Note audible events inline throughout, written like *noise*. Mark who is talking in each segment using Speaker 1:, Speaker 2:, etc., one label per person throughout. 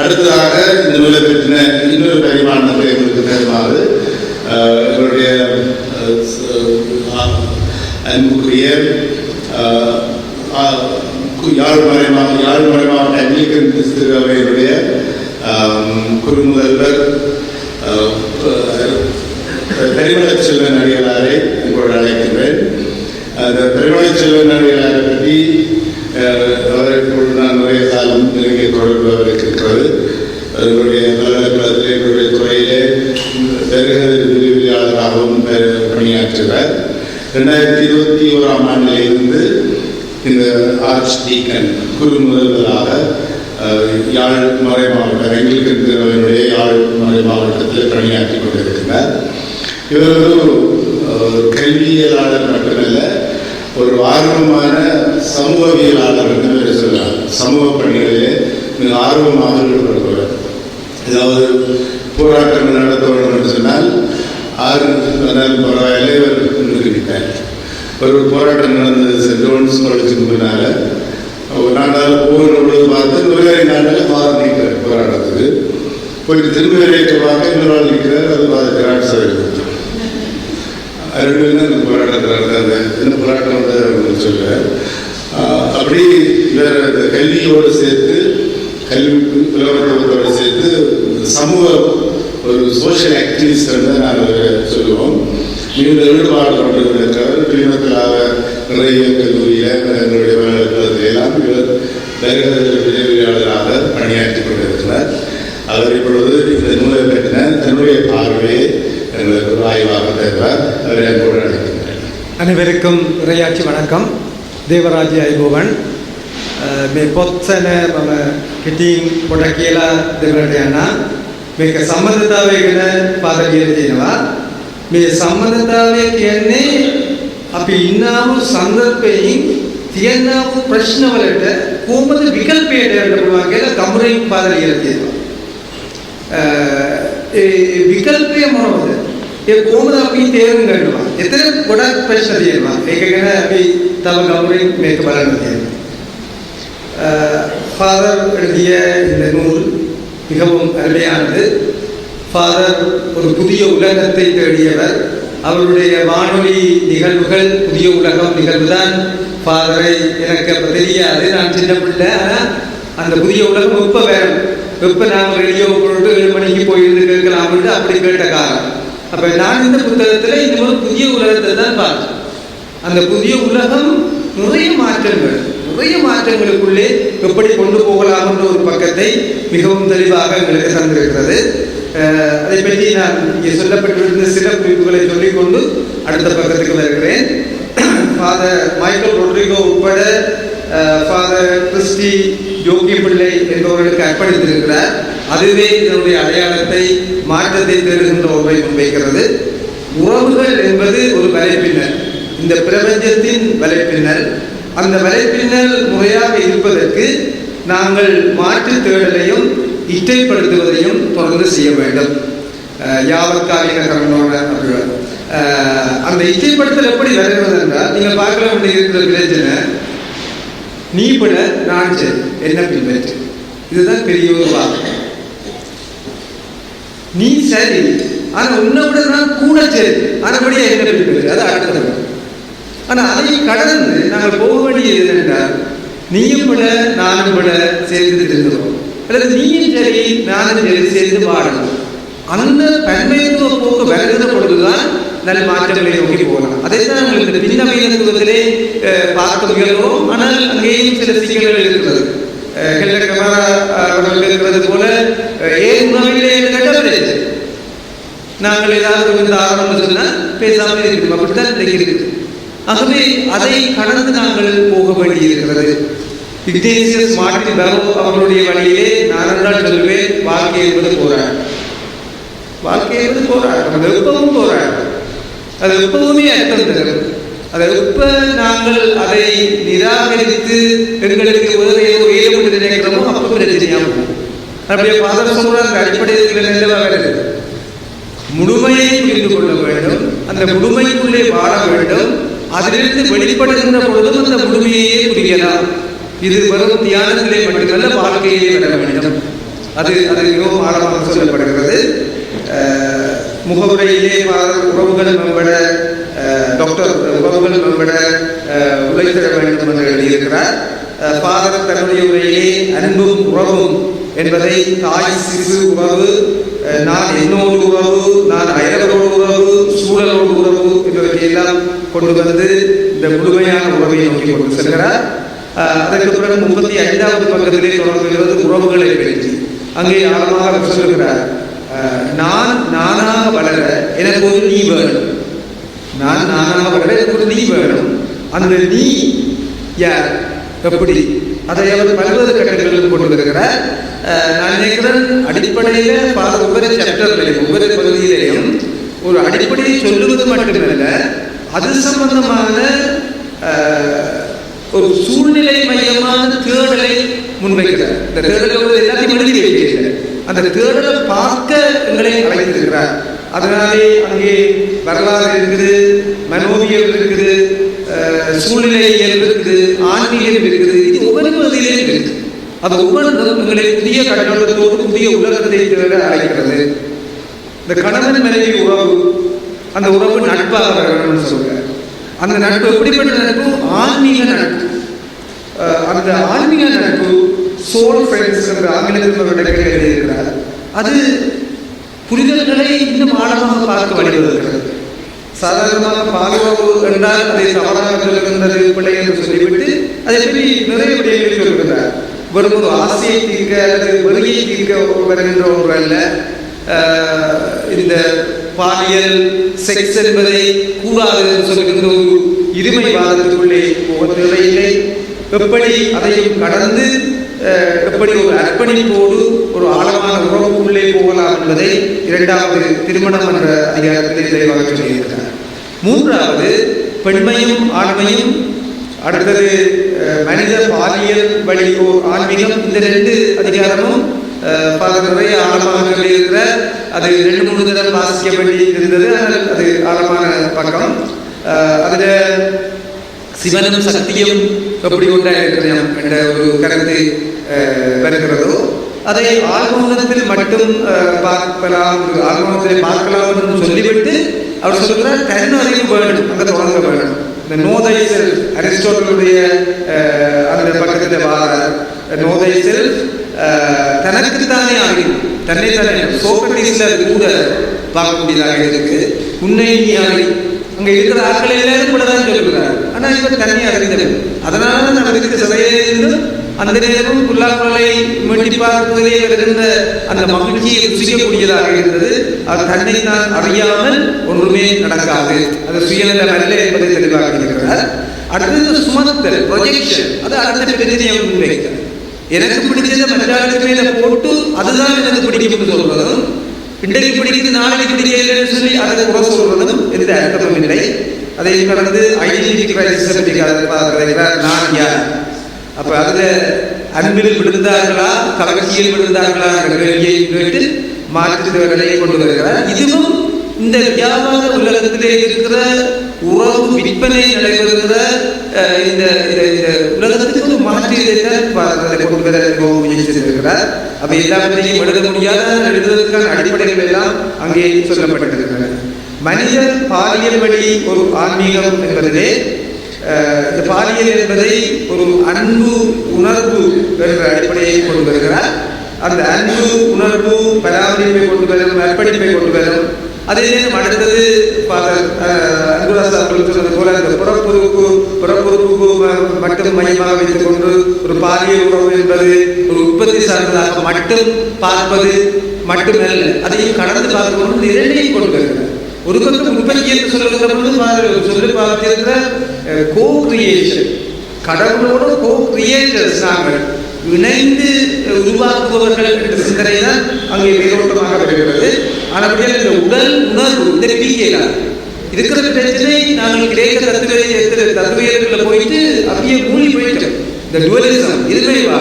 Speaker 1: அடுத்ததாக இந்த நூலை பற்றின இன்னொரு பரிமாணத்தை எங்களுக்கு தருமாறு எங்களுடைய அன்புக்குரிய யாழ் மறைமாக யாழ் மறைமாவட்ட அங்கிலிக்கன் கிறிஸ்துவ அவையினுடைய குறுமுதல்வர் அஹ், செல்வன் அடிகளாரை உங்களோடு அழைக்கின்றேன். அந்த பரிமள செல்வன் அடிகளாரை பற்றி அஹ், நான் நிறைய காலம் நெருங்கிய தொடர்பு அவருக்கு இருக்கிறது அவருடைய பல்கலைக்கழகத்தில் எங்களுடைய துறையிலே விரிவியாளராகவும் பணியாற்றுகிறார் ரெண்டாயிரத்தி இருபத்தி ஓராம் ஆண்டிலிருந்து இந்த ஆர்ச் டீக்கன் குரு முதல்வராக யாழ் மறை மாவட்டம் எங்களுக்கு திருவனுடைய யாழ் மறை மாவட்டத்தில் பணியாற்றி கொண்டிருக்கிறார் இவர் ஒரு கல்வியலாளர் மட்டுமல்ல ஒரு ஆர்வமான சமூகவியலாளர் என்று பேர் சொல்லலாம். சமூக பணிகளிலே மிக ஆர்வமாக ஈடுபடுபவர். ஏதாவது போராட்டங்கள் நடத்த வேண்டும் என்று சொன்னால் ஆறு நாள் பரவாயில்லை இவர் முன்னுக்கு ஒரு போராட்டம் நடந்தது சென்ட் ஜோன்ஸ் காலேஜுக்கு ஒரு நாடால் போகிற பொழுது பார்த்து நுழைவாரி நாட்டில் மாதம் நிற்கிறார் போராட்டத்துக்கு. போயிட்டு திரும்ப வரைக்க பார்க்க இன்னொரு நாள் நிற்கிறார் அது பார்த்து சார் ரெண்டு பேரும் போராட்டத்தில் நடந்தாங்க என்ன போராட்டம் வந்து அப்படின்னு அப்படி வேற இந்த கல்வியோடு சேர்த்து கல்வி உலகத்தோடு சேர்த்து சமூக ஒரு சோஷியல் ஆக்டிவிஸ்ட் நாங்கள் சொல்லுவோம். மிகுந்த ஈடுபாடு கொண்டிருக்கிறவர் கிளிநொக்கலாக நிறைய கல்லூரியில் எங்களுடைய பல்கலைக்கழகத்தில் எல்லாம் இவர் வருகிற உதவியாளராக பணியாற்றி கொண்டிருக்கிறார். அவர் இப்பொழுது இந்த நூலை பற்றின தன்னுடைய பார்வையை எங்களுக்கு ஒரு ஆய்வாக தருவார் அவரை அன்போடு அழைக்கின்றேன்
Speaker 2: අනවරකම් රයාචි වනකම් දේවරාජය අයිබෝවන් මේ පොත්සන මම කෙටින් පොඩ කියලා දෙවලට යන්න මේක සම්බන්ධතාවය ගැන පාද කියලා තියෙනවා මේ සම්බන්ධතාවය කියන්නේ අපි ඉන්නාවු සන්දර්භයෙන් තියෙනාවු ප්‍රශ්නවලට කොහොමද විකල්පයට යන්න පුළුවන් කියලා ගම්බරින් පාද කියලා තියෙනවා ඒ විකල්පය මොනවද? ඒ කොහොමද අපි තේරුම් ගන්නවා? එතන ගොඩක් ප්‍රශ්න තියෙනවා. ඒක ගැන අපි තව ගෞරවයෙන් මේක බලන්න තියෙනවා. ஃபாதர் எழுதிய இந்த நூல் மிகவும் அருமையானது ஃபாதர் ஒரு புதிய உலகத்தை தேடியவர் அவருடைய வானொலி நிகழ்வுகள் புதிய உலகம் நிகழ்வுதான் ஃபாதரை எனக்கு அப்போ தெரியாது நான் சின்ன பிள்ளை ஆனால் அந்த புதிய உலகம் எப்போ வேணும் எப்போ நாம் ரேடியோ போட்டு ஏழு மணிக்கு போயிருந்து கேட்கலாம்னு அப்படி கேட்ட காலம் அப்போ நான் இந்த புத்தகத்தில் இந்த ஒரு புதிய உலகத்தை தான் பார்த்தேன். அந்த புதிய உலகம் நிறைய மாற்றங்கள் நிறைய மாற்றங்களுக்குள்ளே எப்படி கொண்டு போகலாம் என்ற ஒரு பக்கத்தை மிகவும் தெளிவாக எங்களுக்கு தந்திருக்கிறது. அதை பற்றி நான் இங்கே சொல்லப்பட்டிருந்த சில குறிப்புகளை சொல்லிக்கொண்டு அடுத்த பக்கத்துக்கு வருகிறேன். ஃபாதர் மைக்கேல் ரொட்ரிகோ உட்பட ஃபாதர் கிறிஸ்டி யோகி பிள்ளை என்பவர்களுக்கு அர்ப்பணித்திருக்கிறார். அதுவே இதனுடைய அடையாளத்தை மாற்றத்தை தேடுகின்ற ஒன்றை முன்வைக்கிறது. உறவுகள் என்பது ஒரு வலைப்பின்னல். இந்த பிரபஞ்சத்தின் வலைப்பின்னல். அந்த வலைப்பின்னல் முறையாக இருப்பதற்கு நாங்கள் மாற்று தேடலையும் இட்டைப்படுத்துவதையும் தொடர்ந்து செய்ய வேண்டும். அஹ் யாவற்காலிக கரணோட அந்த இச்சைப்படுத்தல் எப்படி வருகிறது என்றால் நீங்கள் பார்க்க வேண்டிய இருக்கிற பிரச்சனை நீ பிட நான் சரி என்ன பின்பற்று இதுதான் பெரிய ஒரு வாக்கு. நீ சரி ஆனா உன்னை விட நான் கூட சரி. ஆனபடியே என்ன பின்பற்று அது அடுத்தது. ஆனா அதை கடந்து நாங்கள் போக வேண்டியது என்னென்றால் நீயும் விட நானும் விட சேர்ந்து திருந்துவோம் அல்லது நீயும் சரி நானும் சரி சேர்ந்து வாழணும் அந்த பன்மையத்துவ போக்கு வருகிற பொழுதுதான் நல்ல மாற்றங்களை நோக்கி போகலாம். அதே தான் நாங்கள் இந்த பின்னமைத்துவத்திலே அஹ், பார்க்க முயல்கிறோம். ஆனால் அங்கேயும் சில சிக்கல்கள் இருக்கிறது. அஹ், அவர்கள் இருக்கிறது போல அஹ், ஏன் உணவிலே கட்டவில்லை நாங்கள் ஏதாவது வந்து ஆரம்பம் சொன்னால் பேசாமல் இருக்கணும் அப்படித்தான் இன்றைக்கு இருக்குது. ஆகவே அதை கடந்து நாங்கள் போக வேண்டியிருக்கிறது இக்னேசியஸ் மார்டின் பெரோ அவர்களுடைய வழியிலே நான் சொல்வேன் வாழ்க்கை என்பது போராட்டம். வாழ்க்கை என்பது போராட்டம். எப்பவும் போராட்டம். அது எப்பவுமே அர்த்தம் தரும் அதை எப்ப நாங்கள் அதை நிராகரித்து எங்களுக்கு உதவியோ ஏதோ நினைக்கிறோமோ அப்போ பிரச்சனையாக போகும். அப்படியே பாதர் சொல்றாங்க அடிப்படையில் நிலவாக இருக்குது முழுமையை புரிந்து கொள்ள வேண்டும் அந்த முழுமைக்குள்ளே வாழ வேண்டும் அதிலிருந்து வெளிப்படுகின்ற பொழுதும் அந்த முழுமையையே புரியலாம். இது வெறும் தியானத்திலே மட்டுமல்ல வாழ்க்கையிலே வர வேண்டும். அது அது மிகவும் ஆழமாக சொல்லப்படுகிறது. முகவுரையிலே பாரத உறவுகள் மேம்பட டாக்டர் உறவுகள் மேம்பட அஹ், உழைத்திட வேண்டும் என்று எழுதியிருக்கிறார். பாதர் தன்னுடைய உரையிலே அன்பும் உறவும் என்பதை தாய் சிறு உறவு நான் என்னோடு உறவு நான் அயலரோடு உறவு சூழலோடு உறவு என்பவற்றையெல்லாம் கொண்டு வந்து இந்த முழுமையான உறவை நோக்கி கொண்டு செல்கிறார். அதற்கு பிறகு முப்பத்தி ஐந்தாவது பக்கத்திலே தொடங்குகிறது உறவுகளை பற்றி. அங்கே ஆழமாக அவர் சொல்லுகிறார் நான் நானாக வளர எனக்கு ஒரு நீ வேணும். நான் நானாக வளர எனக்கு ஒரு நீ வேணும். அந்த நீ யார்? எப்படி? அதை அவர் பல்வேறு கட்டங்களில் கொண்டு வருகிறார் நான் நினைக்கிறேன் அடிப்படையில் பல ஒவ்வொரு சாப்டர்லையும் ஒவ்வொரு பகுதியிலையும் ஒரு அடிப்படையை சொல்லுவது மட்டுமல்ல அது சம்பந்தமான ஒரு சூழ்நிலை மையமான தேடலை முன்வைக்கிறார். இந்த தேடலோடு எல்லாத்தையும் எழுதி வைக்கிறார். அந்த தேடலை பார்க்க எங்களை அழைத்திருக்கிறார். அதனாலே அங்கே வரலாறு இருக்குது மனோவியல் இருக்குது அஹ், சூழ்நிலையியல் இருக்குது ஆன்மீகம் இருக்குது இது ஒவ்வொரு பகுதியிலையும் இருக்கு அது ஒவ்வொரு எங்களை புதிய கட்டணத்தோடு புதிய உலகத்தை தேட அழைக்கிறது. இந்த கணவன் மனைவி உறவு அந்த உறவு நட்பாக வரணும்னு சொல்றார். அந்த நட்பு எப்படிப்பட்ட நட்பு? ஆன்மீக நட்பு. அந்த ஆன்மீக நட்பு சோல் ஃப்ரெண்ட்ஸ் என்ற ஆங்கிலத்தில் ஒரு இடத்தில் எழுதியிருக்கிறார். அது புரிதல்களை இன்னும் ஆழமாக பார்க்க வழிவகுக்கிறது. சாதாரணமாக பாதுகாப்பு என்றால் அதை தவறாக சொல்லுகின்றது பிள்ளை என்று சொல்லிவிட்டு அதை பற்றி நிறைய விடயங்களை சொல்லுகிறார் வெறும் ஒரு ஆசையை தீர்க்க அல்லது வெறியை தீர்க்க வருகின்ற ஒன்று அல்ல. இந்த பாலியல் செக்ஸ் என்பதை கூடாது என்று சொல்கின்ற ஒரு இருமைவாதத்துக்குள்ளே ஒவ்வொரு நிலையிலே எப்படி அதையும் கடந்து எப்படி ஒரு அர்ப்பணிப்போடு ஒரு ஆழமான உறவுக்குள்ளே போகலாம் என்பதை இரண்டாவது திருமணம் என்ற அதிகாரத்தில் தெளிவாக சொல்லியிருக்கிறார். மூன்றாவது பெண்மையும் ஆண்மையும் அடுத்தது மனித பாலியல் வழி ஓர் ஆன்மீகம் இந்த ரெண்டு அதிகாரமும் பல நிறைய ஆழமாக சொல்லியிருக்கிற அது ரெண்டு மூணு தடவை வாசிக்க வேண்டி இருந்தது ஆனால் அது ஆழமான பக்கம். அதில் சிவனும் சக்தியும் எப்படி உண்டாயிருக்கிறோம் என்ற ஒரு கருத்து வருகிறதோ அதை ஆழ்மௌனத்தில் மட்டும் பார்க்கலாம் ஆழ்மௌனத்தில் பார்க்கலாம் என்று சொல்லிவிட்டு அவர் சொல்கிறார் கருணறிவு வேண்டும் அங்கே தொடங்க வேண்டும் இந்த நோதைசல் அரிஸ்டோட்டலுடைய அந்த பக்கத்தில் வார தனக்கு தானே அறிவு தன்னை தானே சோக்ரட்டிஸ்ல கூட பார்க்கக்கூடியதாக இருக்கு உன்னை நீ இங்க இருக்கிற ஆட்கள் எல்லாரும் கூட தான் சொல்லுகிறார் ஆனா இவர் தன்னை அறிந்தவர் அதனால தான் அவருக்கு சிறையிலிருந்து அந்த நேரம் புல்லாக்குழலை மீட்டி பார்ப்பதிலே வருகின்ற அந்த மகிழ்ச்சியை ருசிக்கக்கூடியதாக இருந்தது. அது தன்னை தான் அறியாமல் ஒன்றுமே நடக்காது. அது சுயநலம் அல்ல என்பதை தெளிவாக இருக்கிறார். அடுத்தது சுமத்தல் ப்ரொஜெக்ஷன் அது அடுத்த பிரச்சனையை முன்வைக்கிறார் எனக்கு பிடிச்சதை மற்ற மேல போட்டு அதுதான் எனக்கு பிடிக்கும் சொல்றதும் இன்றைக்கு பிடித்து நாளைக்கு பிடிக்கலன்னு சொல்லி அதை குறை சொல்வதும் எந்த அர்த்தமும் இல்லை. அதை கடந்து ஐடென்டிட்டி கிரைசிஸ் நான் யார்? அப்ப அதுல அன்பில் விழுந்தார்களா கவர்ச்சியில் விழுந்தார்களா என்ற கேள்வியை கேட்டு மாற்றுத்தவர்களை கொண்டு வருகிறார். இதுவும் இந்த வியாபார உலகத்திலே இருக்கிற உறவு விற்பனை நடைபெறுகிற இந்த இந்த இந்த உலகத்துக்கு ஒரு மாற்றத்தை கொண்டு முயற்சித்திருக்கிறார் அவை எல்லாவற்றையும் எழுத முடியாத எழுதுவதற்கான அடிப்படைகள் எல்லாம் அங்கே சொல்லப்பட்டிருக்கிறது. மனிதன் பாலியல் வழி ஒரு ஆன்மீகம் என்பதிலே இந்த பாலியல் என்பதை ஒரு அன்பு உணர்வு என்ற அடிப்படையை கொண்டு வருகிறார். அந்த அன்பு உணர்வு பராமரிப்பை கொண்டு வரும் அர்ப்பணிப்பை கொண்டு வரும் அதே நேரம் அடுத்தது அவர்கள் சொன்னது போல அந்த புறப்புறுப்பு புறப்புறுப்புக்கு ம- மட்டும் மையமாக வைத்துக் கொண்டு ஒரு பாலியல் உறவு என்பது ஒரு உற்பத்தி சார்ந்ததாக மட்டும் பார்ப்பது மட்டுமல்ல அதையும் கடந்து பார்க்கணும் இந்த இரண்டையும் கொண்டு ஒரு பக்கம் உற்பத்தி என்று சொல்லுகிற பொழுது சொல்லி பார்த்திருக்கிற கோ கிரியேஷன் கடவுளோட கோ கிரியேட்டர்ஸ் நாங்கள் இணைந்து உருவாக்குபவர்கள் என்ற சிந்தனை தான் அங்கே மேலோட்டமாக வருகிறது. ஆனால் இந்த உடல் உணர்வு இதை பிரிக்கலாம் இருக்கிற பிரச்சனை நாங்கள் கிரேக்க தத்துவ தத்துவியர்களில் போயிட்டு அப்படியே மூழ்கி போயிட்டோம். இந்த டுவலிசம் இருமைவா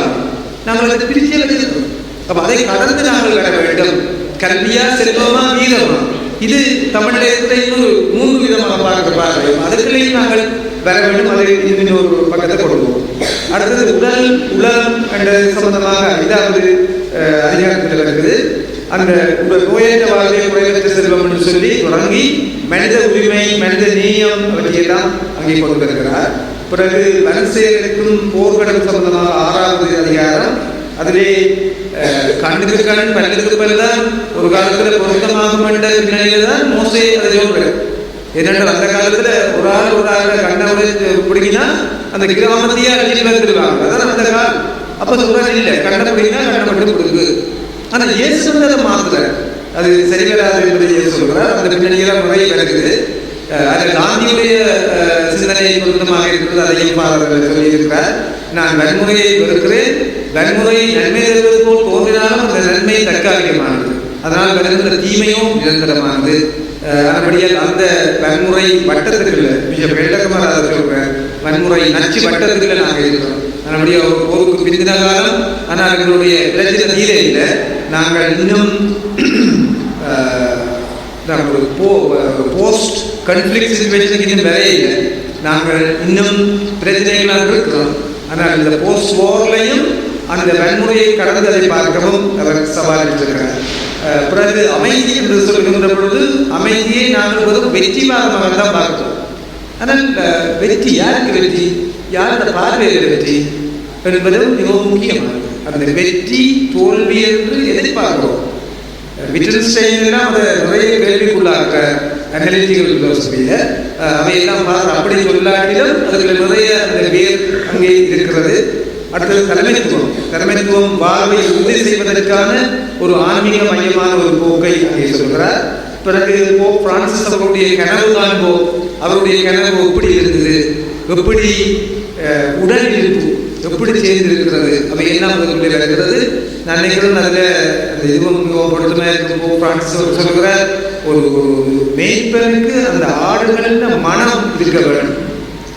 Speaker 2: நாங்கள் அதை பிரிச்சே வச்சிருக்கோம் அப்போ அதை கடந்து நாங்கள் வர வேண்டும். கல்வியா செல்வமா வீரமா இது தமிழகத்தை இன்னொரு மூன்று விதமாக பார்க்க பார்வை நாங்கள் வர வேண்டும். அதை இன்னும் ஒரு பக்கத்தை கொடுப்போம். அடுத்தது உடல் உலகம் என்ற சம்பந்தமாக இதாவது அதிகாரத்தில் இருக்குது. அந்த உங்கள் நோயற்ற வாழ்வை குறைவற்ற செல்வம் என்று சொல்லி தொடங்கி மனித உரிமை மனித நேயம் அவற்றையெல்லாம் அங்கே கொண்டு வருகிறார் பிறகு வன்சேகருக்கும் போர்க்கடல் சம்பந்தமாக ஆறாவது அதிகாரம். அதிலே கண்ணுக்கு கண் பல்லுக்கு பல்தான் ஒரு காலத்தில் பொருத்தமாகும் என்ற பின்னணியில தான் மோசே அதை சொல்றார். ஏனென்றால் அந்த காலத்தில் ஒரு ஆள் ஒரு ஆள் கண்ணை பிடிக்கினா அந்த கிராமத்தையே அழிச்சு வந்துருவாங்க. அதான் அந்த காலம். அப்போ சொல்றாரு இல்லை கண்ணை பிடிக்கினா கண்ணை மட்டும் கொடுக்கு. ஆனால் இயேசு வந்து அது சரி வராது என்பதை சொல்றார். அந்த பின்னணியெல்லாம் முறை நடக்குது அதில் காந்தியுடைய சிந்தனை பொருத்தமாக இருக்கிறது. அதையும் பாடல்கள் சொல்லியிருக்கிறார். நான் வன்முறையை வெறுக்கிறேன். வன்முறை நன்மை தருவது போல் தோன்றினாலும் அந்த நன்மை தற்காலிகமானது. அதனால் வருகின்ற தீமையும் நிரந்தரமானது. அஹ், அந்த வன்முறை வட்டத்துக்குள்ள மிக வெள்ளக்கமாக அதை சொல்றேன் வன்முறை நச்சு வட்டத்துக்குள்ள நாங்கள் இருக்கிறோம். நம்முடைய போருக்கு பிரிந்த காலம் ஆனால் எங்களுடைய பிரச்சனை இல்லை நாங்கள் இன்னும் *clears throat* நாங்கள் ஒரு போ போஸ்ட் கன்ஃப்ளிக்ட் சுச்சுவேஷனுக்கு இன்னும் வரவே இல்லை நாங்கள் இன்னும் பிரச்சனைகளாக இருக்கிறோம். ஆனால் இந்த போஸ்ட் வார்லையும் அந்த வன்முறையை கடந்ததை பார்க்கவும் அவர் சவாலிட்டிருக்கிறார் பிறகு அமைதி என்று சொல்கின்ற பொழுது அமைதியை நாங்கள் ஒரு வெற்றிவாதமாக தான் பார்க்கிறோம். ஆனால் வெற்றி யாருக்கு வெற்றி? யார் அந்த பார்வையில் வெற்றி என்பது மிகவும் முக்கியமானது. அந்த வெற்றி தோல்வி என்று எதிர்பார்க்கிறோம். விட்டன்ஸ்டைன் எல்லாம் அதை நிறைய கேள்விக்குள்ளாக்க அனலிட்டிக்கல் பிலோசபியில் அவையெல்லாம் பார்த்து அப்படி சொல்லாட்டிலும் அதில் நிறைய அந்த வேர் அங்கே இருக்கிறது. அடுத்தது தலைமைத்துவம். தலைமைத்துவம் வாழ்வை உறுதி செய்வதற்கான ஒரு ஆன்மீக மையமான ஒரு போக்கை அங்கே சொல்கிறார் பிறகு போ பிரான்சிஸ் அவருடைய கனவு போ அவருடைய கனவு எப்படி இருந்தது? எப்படி உடல் இருப்பு எப்படி சேர்ந்து அவை எல்லாம் முதலில் வருகிறது நான் நினைக்கிறேன் அதில் அந்த இதுவும் மிகவும் பொருத்தமாக இருக்கும் பிரான்சிஸ் அவர் சொல்கிறார் ஒரு மேய்ப்பனுக்கு அந்த ஆடுகளின் மனம் இருக்க வேண்டும்.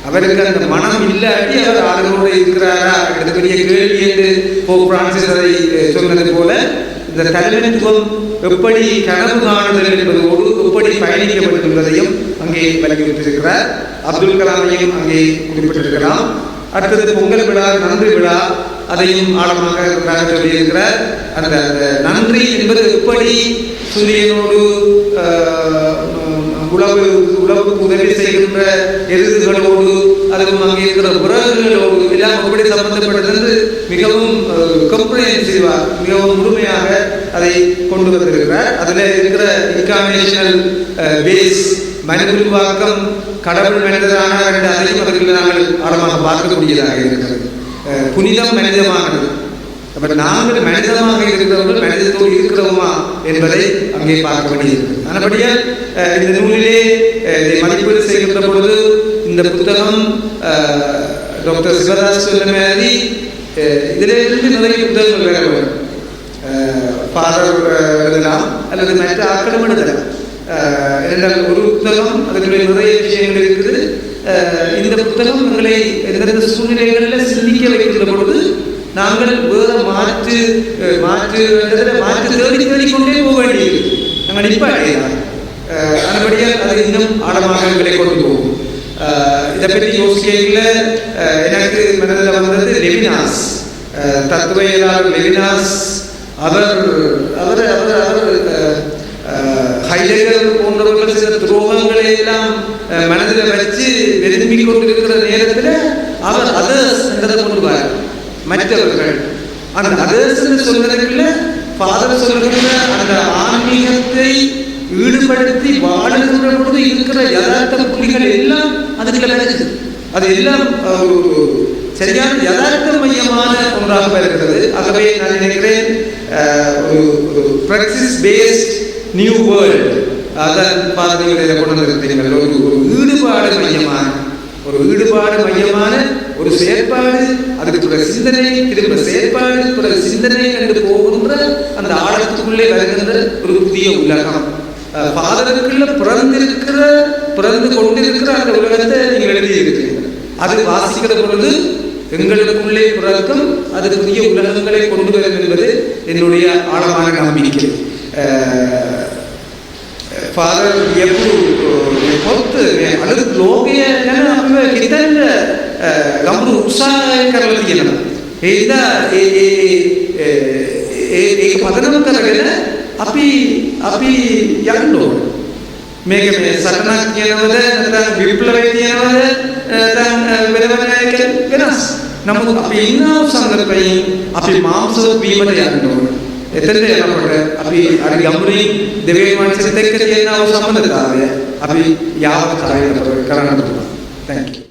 Speaker 2: அவருக்கு அந்த மனம் இல்லாட்டி அவர் ஆடுகளோடு இருக்கிறாரா? அது பெரிய கேள்வி என்று போ பிரான்சிஸ் அதை சொன்னது போல இந்த தலைமைத்துவம் எப்படி கனவு காணுதல் என்பதோடு எப்படி பயணிக்கப்பட்டுள்ளதையும் அங்கே வலியுறுத்தியிருக்கிறார் அப்துல் கலாமையும் அங்கே குறிப்பிட்டிருக்கலாம். அடுத்தது பொங்கல் விழா நன்றி விழா அதையும் ஆழமாக சொல்லியிருக்கிறார் அந்த நன்றி என்பது எப்படி சூரியனோடு உழவு உழவுக்கு உதவி செய்கின்ற எருதுகளோடு அதுவும் அங்கே இருக்கிற உறவுகள் எல்லாம் எப்படி சம்பந்தப்பட்டது என்று மிகவும் கம்ப்ரஹென்சிவா மிகவும் முழுமையாக அதை கொண்டு வந்திருக்கிறார் அதில் இருக்கிற இன்காமினேஷனல் பேஸ் மனித உருவாக்கம் கடவுள் மனிதரான என்ற அதையும் அவர்கள் நாங்கள் ஆழமாக பார்க்கக்கூடியதாக இருக்கிறது அஹ், புனிதம் மனிதமானது அப்ப நாங்கள் மனிதமாக இருக்கிறவர்கள் மனிதத்தோடு இருக்கிறோமா என்பதை அங்கே பார்க்க வேண்டியிருக்கிறது ஆனபடியால் அஹ், இந்த நூலிலே இதை மதிப்பீடு செய்கின்ற பொழுது இந்த புத்தகம் டாக்டர் சிவதாஸ் சொன்ன மாதிரி அஹ், இதிலிருந்து நிறைய புத்தகங்கள் வேற வரும் ஃபாதர் எழுதலாம் அல்லது மற்ற ஆக்களும் எழுதலாம் என்றால் ஒரு புத்தகம் அதுக்குள்ளே நிறைய விஷயங்கள் இருக்குது. இந்த புத்தகம் எங்களை எந்தெந்த சூழ்நிலைகளில் சிந்திக்க வைக்கின்ற பொழுது நாங்கள் வேறு மாற்று மாற்று மாற்று தேடி தேடிக்கொண்டே போக வேண்டியது நாங்கள் நிப்பாட்டியதான் அதுபடியால் அது இன்னும் ஆழமாக எங்களை கொண்டு போகும். அஹ், இதை பற்றி யோசிக்கையில் எனக்கு மனதில் வந்தது லெவினாஸ் தத்துவையலாளர் லெவினாஸ் அவர் அவர் அவர் அவர் ஹைலைகள் போன்றவர்கள் சில துரோகங்களை எல்லாம் மனதில் வச்சு விரும்பிக் கொண்டிருக்கிற நேரத்தில் அவர் அதர்ஸ் என்றதை கொண்டுவார் மற்றவர்கள். அந்த அதர்ஸ் சொல்வதற்குள்ள ஃபாதர் சொல்கிற அந்த ஆன்மீகத்தை ஈடுபடுத்தி வாழுகின்ற பொழுது இருக்கிற யதார்த்த புள்ளிகள் எல்லாம் அதுக்குள்ள நடக்குது அது எல்லாம் சரியான யதார்த்த மையமான ஒன்றாக இருக்கிறது ஆகவே நான் நினைக்கிறேன் ஒரு ஒரு பேஸ்ட் நியூ வேர்ல்டு அதான் பாதைகளை கொண்டு வந்திருக்கிறீர்கள் ஒரு ஒரு ஈடுபாடு மையமான ஒரு ஈடுபாடு மையமான ஒரு செயற்பாடு அதுக்கு பிறகு சிந்தனை திரும்ப செயற்பாடு பிறகு சிந்தனை என்று போகின்ற அந்த ஆழத்துக்குள்ளே வருகின்ற ஒரு புதிய உலகம். ஃபாதருக்குள்ள பிறந்திருக்கிற பிறந்து கொண்டிருக்கிற அந்த உலகத்தை நீங்கள் எழுதியிருக்கீங்க அது வாசிக்கிற பொழுது எங்களுக்குள்ளே பிறக்கும் அதற்குரிய உலகங்களை கொண்டு வரும் என்பது என்னுடைய ஆழமான நம்பிக்கை ஃபாதர் எப்போ பொறுத்து அல்லது லೋಕೀಯ ಕಿತ್ತಂದ ಗಮನ ಉತ್ಸಾಹ ಕರಲದಿಯಲ್ಲ ಏದ ಏ අපි අපි යන්න ඕන. මේක මේ සටනක් කියනවද නැත්නම් විප්ලවය කියනවද නැත්නම් වෙන වෙන එක වෙනස්. නමුත් අපි ඉන්න සංගතයෙන් අපි මාංශ වීමට යන්න ඕන. එතනට යනකොට අපි අර ගම්මුණින් දෙවියන් වහන්සේත් එක්ක තියෙන සම්බන්ධතාවය අපි යාවකාරී කරන්න පුළුවන්. Thank you.